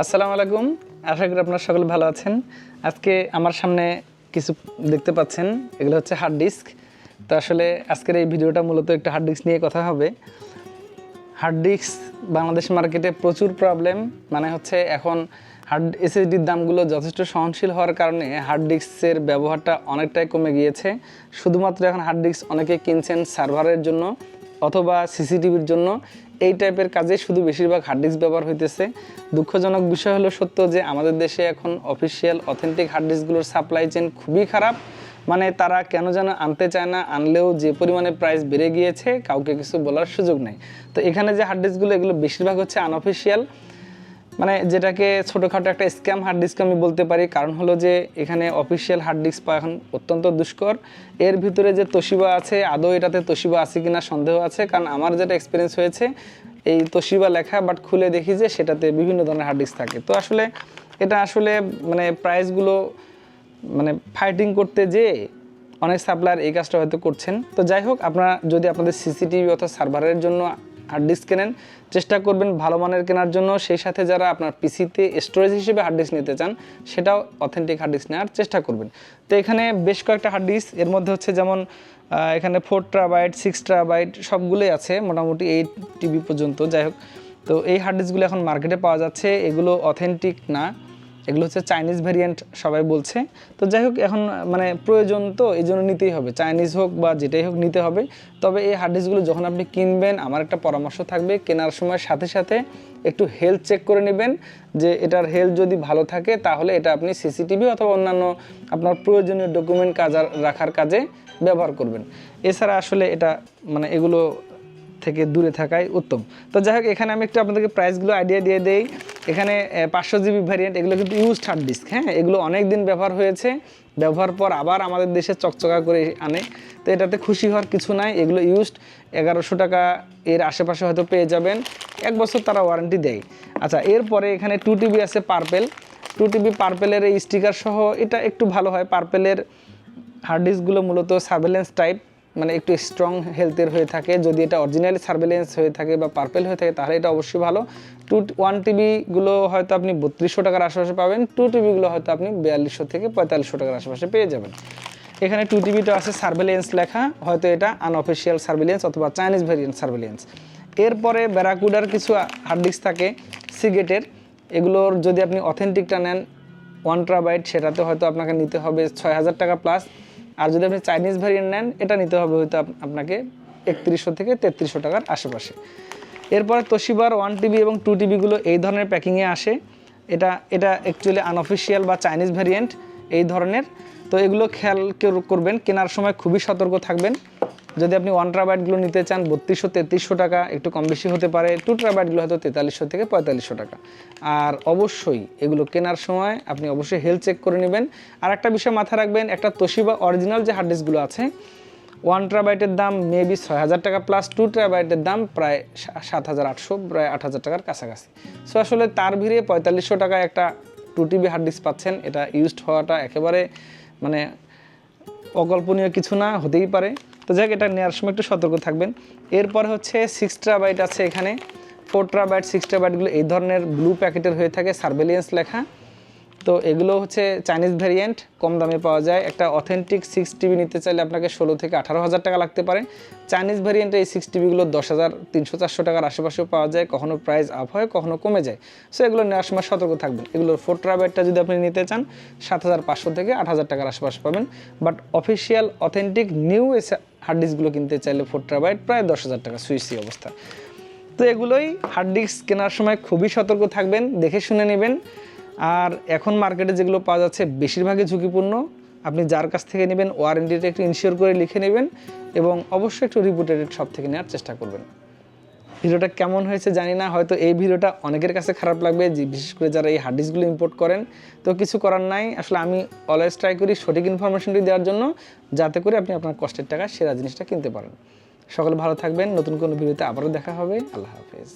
আসসালামু আলাইকুম। আশা করি আপনারা সকলে ভালো আছেন। আজকে আমার সামনে কিছু দেখতে পাচ্ছেন। এগুলো হচ্ছে হার্ড ডিস্ক তো আসলে আজকের এই ভিডিওটা মূলত একটা হার্ড ডিস্ক নিয়ে কথা হবে। হার্ড ডিস্ক বাংলাদেশ মার্কেটে প্রচুর প্রবলেম মানে হচ্ছে এখন হার্ড এসএসডির দামগুলো যথেষ্ট সহনশীল হওয়ার কারণে হার্ড ডিস্কের ব্যবহারটা অনেকটাই কমে গিয়েছে। শুধুমাত্র এখন হার্ড ডিস্ক অনেকে কিনছেন সার্ভারের জন্য। অথবা সিসিটিভির জন্য এই টাইপের কাজে শুধু বেশিরভাগ হার্ড ডিস্ক ব্যবহার হইতেছে। দুঃখজনক বিষয় হলো সত্য যে আমাদের দেশে এখন অফিসিয়াল অথেন্টিক হার্ড ডিস্কগুলোর সাপ্লাই চেন খুবই খারাপ। মানে তারা কেন যেন আনতে চায় না, আনলেও যে পরিমাণে প্রাইস বেড়ে গিয়েছে, কাউকে কিছু বলার সুযোগ নেই। তো এখানে যে হার্ড ডিস্কগুলো এগুলো বেশিরভাগ হচ্ছে আনঅফিসিয়াল মানে যেটাকে ছোটোখাটো একটা স্ক্যাম হার্ড ডিস্ক আমি বলতে পারি। কারণ হলো যে এখানে অফিসিয়াল হার্ড ডিস্ক পাওয়া এখন অত্যন্ত দুষ্কর। এর ভিতরে যে তোশিবা আছে, আদৌ এটাতে তোশিবা আছে কিনা সন্দেহ আছে? কারণ আমার যেটা এক্সপিরিয়েন্স হয়েছে, এই তোশিবা লেখা বাট খুলে দেখি যে সেটাতে বিভিন্ন ধরনের হার্ড ডিস্ক থাকে। তো আসলে এটা আসলে মানে প্রাইসগুলো মানে ফাইটিং করতে যে অনেক সাপ্লায়ার এই কাজটা হয়তো করছেন। তো যাই হোক, আপনারা যদি আপনাদের সিসিটিভি অথবা সার্ভারের জন্য হার্ড ডিস্ক কেনেন, চেষ্টা করবেন ভালো মানের কেনার জন্য। সেই সাথে যারা আপনার পিসিতে স্টোরেজ হিসেবে হার্ড ডিস্ক নিতে চান, সেটাও অথেন্টিক হার্ড ডিস্ক নেওয়ার চেষ্টা করবেন। তো এখানে বেশ কয়েকটা হার্ড ডিস্ক এর মধ্যে হচ্ছে যেমন এখানে ফোর ট্রাবাইট সিক্স ট্রাবাইট সবগুলোই আছে, মোটামুটি এইট টিবি পর্যন্ত। যাই হোক, তো এই হার্ড ডিস্কগুলো এখন মার্কেটে পাওয়া যাচ্ছে, এগুলো অথেন্টিক না। এগুলো হচ্ছে চাইনিজ ভ্যারিয়েন্ট সবাই বলছে। তো যাই হোক, এখন মানে প্রয়োজন তো এই জন্য নিতেই হবে। চাইনিজ হোক বা যেটাই হোক নিতে হবে। তবে এই হার্ড ডিস্কগুলো যখন আপনি কিনবেন, আমার একটা পরামর্শ থাকবে, কেনার সময় সাথে সাথে একটু হেলথ চেক করে নেবেন যে এটার হেলথ যদি ভালো থাকে, তাহলে এটা আপনি সিসিটিভি অথবা অন্যান্য আপনার প্রয়োজনীয় ডকুমেন্ট কাজ, রাখার কাজে ব্যবহার করবেন। এছাড়া আসলে এটা মানে এগুলো থেকে দূরে থাকাই উত্তম। তো যাই হোক, এখানে আমি একটু আপনাদেরকে প্রাইসগুলো আইডিয়া দিয়ে দেই। এখানে পাঁচশো জিবি ভ্যারিয়েন্ট এগুলো কিন্তু ইউজড হার্ড ডিস্ক হ্যাঁ? এগুলো অনেক দিন ব্যবহার হয়েছে। ব্যবহার পর আবার আমাদের দেশে চকচকা করে আনে। তো এটাতে খুশি হওয়ার কিছু নাই, এগুলো ইউজড এগারোশো টাকা এর আশেপাশে হয়তো পেয়ে যাবেন। এক বছর তারা ওয়ারেন্টি দেয়। আচ্ছা এরপরে এখানে টু টিবি আছে পার্পেল টু টিবি পার্পেলের এই স্টিকার সহ এটা একটু ভালো হয়। পার্পেলের হার্ড ডিস্কগুলো মূলত সার্ভেলেন্স টাইপ মানে একটু স্ট্রং হেলথের হয়ে থাকে। যদি এটা অরিজিনালি সার্ভেলেন্স হয়ে থাকে বা পার্পেল হয়ে থাকে, তাহলে এটা অবশ্যই ভালো। টু ওয়ান টিবিগুলো হয়তো আপনি বত্রিশশো টাকার আশেপাশে পাবেন। টু টিবিগুলো হয়তো আপনি বিয়াল্লিশশো থেকে পঁয়তাল্লিশশো টাকার আশেপাশে পেয়ে যাবেন। এখানে টু টিবিটা আছে সার্ভেলেন্স লেখা। হয়তো এটা আনঅফিসিয়াল সার্ভেলেন্স অথবা চাইনিজ ভেরিয়েন্ট সার্ভেলেন্স এরপরে ব্যারাকুডার কিছু হার্ড ডিস্ক থাকে সিগেটের এগুলোর যদি আপনি অথেন্টিকটা নেন ওয়ান ট্রাবাইট সেটাতে হয়তো আপনাকে নিতে হবে ছয় হাজার টাকা প্লাস আর যদি আপনি চাইনিজ ভ্যারিয়েন্ট নেন, এটা নিতে হবে হয়তো আপনাকে একত্রিশশো থেকে তেত্রিশশো টাকার আশেপাশে। এরপরে তোশিবার ওয়ান টিবি এবং টু টিবিগুলো এই ধরনের প্যাকিংয়ে আসে। এটা এটা অ্যাকচুয়ালি আনঅফিসিয়াল বা চাইনিজ ভ্যারিয়েন্ট এই ধরনের। তো এগুলো খেয়াল করবেন, কেনার সময় খুবই সতর্ক থাকবেন। যদি আপনি ওয়ান ট্রাবাইটগুলো নিতে চান, বত্রিশশো, তেত্রিশশো টাকা, একটু কম বেশি হতে পারে। টু ট্রাবাইটগুলো হয়তো তেতাল্লিশশো থেকে পঁয়তাল্লিশশো টাকা। আর অবশ্যই এগুলো কেনার সময় আপনি অবশ্যই হেলথ চেক করে নেবেন। আর একটা বিষয় মাথায় রাখবেন, একটা তোশিবা অরিজিনাল যে হার্ড ডিস্কগুলো আছে ওয়ান ট্রাবাইটের দাম মেবি ছয় হাজার টাকা প্লাস টু ট্রাবাইটের দাম প্রায় সাত হাজার আটশো, প্রায় আট হাজার টাকার কাছাকাছি। সো আসলে তার ভিড়ে পঁয়তাল্লিশশো টাকায় একটা টু টিবি হার্ড ডিস্ক পাচ্ছেন, এটা ইউজড হওয়াটা একেবারে মানে অকল্পনীয় কিছু না, হতেই পারে। তো যাক, এটা নেওয়ার সময় একটু সতর্ক থাকবেন। এরপর হচ্ছে সিক্স ট্রাবাইট আছে এখানে। ফোর ট্রাবাইট সিক্স ট্রাবাইটগুলো এই ধরনের ব্লু প্যাকেটের হয়ে থাকে সার্ভেলিয়েন্স লেখা। তো এগুলো হচ্ছে চাইনিজ ভ্যারিয়েন্ট কম দামে পাওয়া যায়। একটা অথেন্টিক সিক্স টিভি নিতে চাইলে আপনাকে ষোলো থেকে আঠারো হাজার টাকা লাগতে পারে। চাইনিজ ভ্যারিয়েন্টে এই সিক্স টিভিগুলো দশ হাজার তিনশো চারশো টাকার আশেপাশেও পাওয়া যায়। কখনো প্রাইস আপ হয়, কখনো কমে যায়। সো এগুলো নেওয়ার সময় সতর্ক থাকবেন। এগুলোর ফোর ট্রাবাইটটা যদি আপনি নিতে চান, সাত হাজার পাঁচশো থেকে আট হাজার টাকার আশেপাশে পাবেন। But official authentic new S hard ডিস্কগুলো কিনতে চাইলে ফোর ট্রাবাইট প্রায় দশ হাজার টাকা সুইসি অবস্থা। তো এগুলোই হার্ড ডিস্ক কেনার সময় খুবই সতর্ক থাকবেন, দেখে শুনে নেবেন। আর এখন মার্কেটে যেগুলো পাওয়া যাচ্ছে বেশিরভাগই ঝুঁকিপূর্ণ। আপনি যার কাছ থেকে নেবেন ওয়ারেন্টিটা একটু ইনশিওর করে লিখে নেবেন এবং অবশ্যই একটু রিপুটেড সব থেকে নেওয়ার চেষ্টা করবেন। ভিডিওটা কেমন হয়েছে জানি না, হয়তো এই ভিডিওটা অনেকের কাছে খারাপ লাগবে, যে বিশেষ করে যারা এই হার্ড ডিস্কগুলো ইম্পোর্ট করেন। তো কিছু করার নাই, আসলে আমি অলওয়েজ ট্রাই করি সঠিক ইনফরমেশনটি দেওয়ার জন্য, যাতে করে আপনি আপনার কষ্টের টাকা সেরা জিনিসটা কিনতে পারেন। সকলে ভালো থাকবেন, নতুন কোনো ভিডিওতে আবারও দেখা হবে, আল্লাহ হাফেজ।